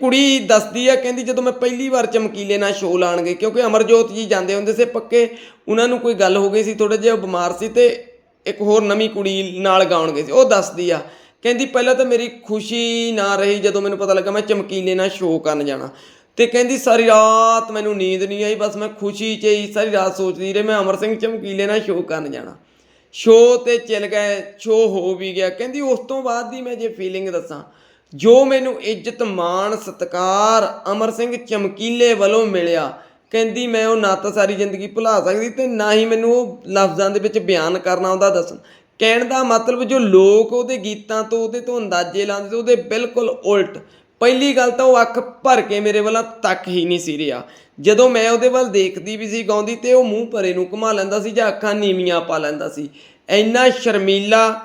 ਕੁੜੀ ਦੱਸਦੀ ਆ, ਕਹਿੰਦੀ ਜਦੋਂ ਮੈਂ ਪਹਿਲੀ ਵਾਰ ਚਮਕੀਲੇ ਨਾਲ ਸ਼ੋਅ ਲਾਣ ਗਈ, ਕਿਉਂਕਿ ਅਮਰਜੋਤ ਜੀ ਜਾਂਦੇ ਹੁੰਦੇ ਸੀ ਪੱਕੇ, ਉਹਨਾਂ ਨੂੰ ਕੋਈ ਗੱਲ ਹੋ ਗਈ ਸੀ ਥੋੜਾ ਜਿਹਾ ਉਹ ਬਿਮਾਰ ਸੀ ਤੇ ਇੱਕ ਹੋਰ ਨਵੀਂ ਕੁੜੀ ਨਾਲ ਗਾਉਣ ਗਏ ਸੀ, ਉਹ ਦੱਸਦੀ ਆ, ਕਹਿੰਦੀ ਪਹਿਲਾਂ ਤਾਂ ਮੇਰੀ ਖੁਸ਼ੀ ਨਾ ਰਹੀ ਜਦੋਂ ਮੈਨੂੰ ਪਤਾ ਲੱਗਾ ਮੈਂ ਚਮਕੀਲੇ ਨਾਲ ਸ਼ੋਅ ਕਰਨ ਜਾਣਾ, ਤੇ ਕਹਿੰਦੀ ਸਾਰੀ ਰਾਤ ਮੈਨੂੰ ਨੀਂਦ ਨਹੀਂ ਆਈ, ਬਸ ਮੈਂ ਖੁਸ਼ੀ 'ਚ ਹੀ ਸਾਰੀ ਰਾਤ ਸੋਚਦੀ ਰਹੀ, ਮੈਂ ਅਮਰ ਸਿੰਘ ਚਮਕੀਲੇ ਨਾਲ ਸ਼ੋਅ ਕਰਨ ਜਾਣਾ। ਸ਼ੋਅ ਤੇ ਚਲ ਗਏ ਸ਼ੋਅ ਹੋ ਵੀ ਗਿਆ, ਕਹਿੰਦੀ ਉਸ ਤੋਂ ਬਾਅਦ ਦੀ ਮੈਂ ਜੇ ਫੀਲਿੰਗ ਦੱਸਾਂ ਜੋ ਮੈਨੂੰ ਇੱਜ਼ਤ, ਮਾਣ, ਸਤਿਕਾਰ, ਅਮਰ ਸਿੰਘ ਚਮਕੀਲੇ ਵੱਲੋਂ ਮਿਲਿਆ, ਕਹਿੰਦੀ ਮੈਂ ਉਹ ਨਾ ਤਾਂ ਸਾਰੀ ਜ਼ਿੰਦਗੀ ਭੁਲਾ ਸਕਦੀ ਤੇ ਨਾ ਹੀ ਮੈਨੂੰ ਉਹ ਲਫ਼ਜ਼ਾਂ ਦੇ ਵਿੱਚ ਬਿਆਨ ਕਰਨਾ ਆਉਂਦਾ ਦੱਸਣ। ਕਹਿਣ ਦਾ ਮਤਲਬ ਜੋ ਲੋਕ ਉਹਦੇ ਗੀਤਾਂ ਤੋਂ, ਉਹਦੇ ਤੋਂ ਅੰਦਾਜ਼ੇ ਲਾਉਂਦੇ ਤੇ ਉਹਦੇ ਬਿਲਕੁਲ ਉਲਟ। ਪਹਿਲੀ ਗੱਲ ਤਾਂ ਉਹ ਅੱਖ ਭਰ ਕੇ ਮੇਰੇ ਵੱਲ ਤੱਕ ਹੀ ਨਹੀਂ ਸੀ ਰਿਹਾ। ਜਦੋਂ ਮੈਂ ਉਹਦੇ ਵੱਲ ਦੇਖਦੀ ਵੀ ਸੀ ਗਾਉਂਦੀ ਤੇ ਉਹ ਮੂੰਹ ਭਰੇ ਨੂੰ ਘੁਮਾ ਲੈਂਦਾ ਸੀ ਜਾਂ ਅੱਖਾਂ ਨੀਵੀਆਂ ਪਾ ਲੈਂਦਾ ਸੀ। ਇੰਨਾ ਸ਼ਰਮੀਲਾ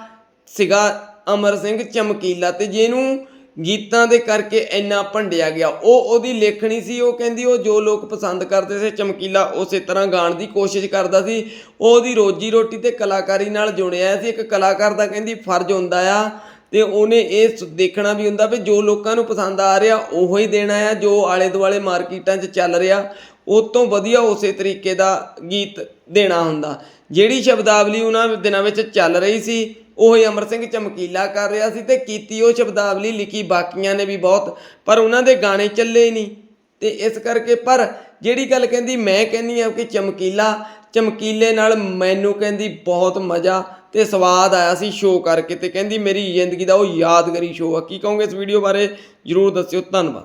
ਸੀਗਾ ਅਮਰ ਸਿੰਘ ਚਮਕੀਲਾ ਤੇ ਜਿਹਨੂੰ ਗੀਤਾਂ ਦੇ ਕਰਕੇ ਇੰਨਾ ਭੰਡਿਆ ਗਿਆ। ਉਹ ਉਹਦੀ ਲੇਖਣੀ ਸੀ, ਉਹ ਕਹਿੰਦੀ ਉਹ ਜੋ ਲੋਕ ਪਸੰਦ ਕਰਦੇ ਸੀ ਚਮਕੀਲਾ ਉਸੇ ਤਰ੍ਹਾਂ ਗਾਣ ਦੀ ਕੋਸ਼ਿਸ਼ ਕਰਦਾ ਸੀ। ਉਹ ਉਹਦੀ ਰੋਜੀ ਰੋਟੀ ਤੇ ਕਲਾਕਾਰੀ ਨਾਲ ਜੁੜਿਆ ਸੀ। ਇੱਕ ਕਲਾਕਾਰ ਦਾ ਕਹਿੰਦੀ ਫਰਜ਼ ਹੁੰਦਾ ਆ ਤੇ ਉਹਨੇ ਇਹ ਸ- ਦੇਖਣਾ ਵੀ ਹੁੰਦਾ ਵੀ ਜੋ ਲੋਕਾਂ ਨੂੰ ਪਸੰਦ ਆ ਰਿਹਾ ਉਹੋ ਹੀ ਦੇਣਾ ਆ, ਜੋ ਆਲੇ ਦੁਆਲੇ ਮਾਰਕੀਟਾਂ 'ਚ ਚੱਲ ਰਿਹਾ ਉਹ ਤੋਂ ਵਧੀਆ ਉਸੇ ਤਰੀਕੇ ਦਾ ਗੀਤ ਦੇਣਾ ਹੁੰਦਾ। ਜਿਹੜੀ ਸ਼ਬਦਾਵਲੀ ਉਹਨਾਂ ਦਿਨਾਂ ਵਿੱਚ ਚੱਲ ਰਹੀ ਸੀ ਉਹੀ ਹੀ ਅਮਰ ਸਿੰਘ ਚਮਕੀਲਾ ਕਰ ਰਿਹਾ ਸੀ ਤੇ ਕੀਤੀ ਉਹ ਸ਼ਬਦਾਵਲੀ ਲਿਖੀ, ਬਾਕੀਆਂ ਨੇ ਵੀ ਬਹੁਤ, ਪਰ ਉਹਨਾਂ ਦੇ ਗਾਣੇ ਚੱਲੇ ਨਹੀਂ। ਤੇ ਇਸ ਕਰਕੇ ਪਰ ਜਿਹੜੀ ਗੱਲ ਕਹਿੰਦੀ, ਮੈਂ ਕਹਿੰਦੀ ਆ ਕਿ ਚਮਕੀਲਾ, ਚਮਕੀਲੇ ਨਾਲ ਮੈਨੂੰ ਕਹਿੰਦੀ ਬਹੁਤ ਮਜ਼ਾ ਤੇ ਸਵਾਦ ਆਇਆ ਸੀ ਸ਼ੋਅ ਕਰਕੇ ਤੇ ਕਹਿੰਦੀ ਮੇਰੀ ਜ਼ਿੰਦਗੀ ਦਾ ਉਹ ਯਾਦਗਾਰੀ ਸ਼ੋਅ ਆ। ਕੀ ਕਹੋਗੇ ਇਸ ਵੀਡੀਓ ਬਾਰੇ? ਜਰੂਰ ਦੱਸਿਓ। ਧੰਨਵਾਦ।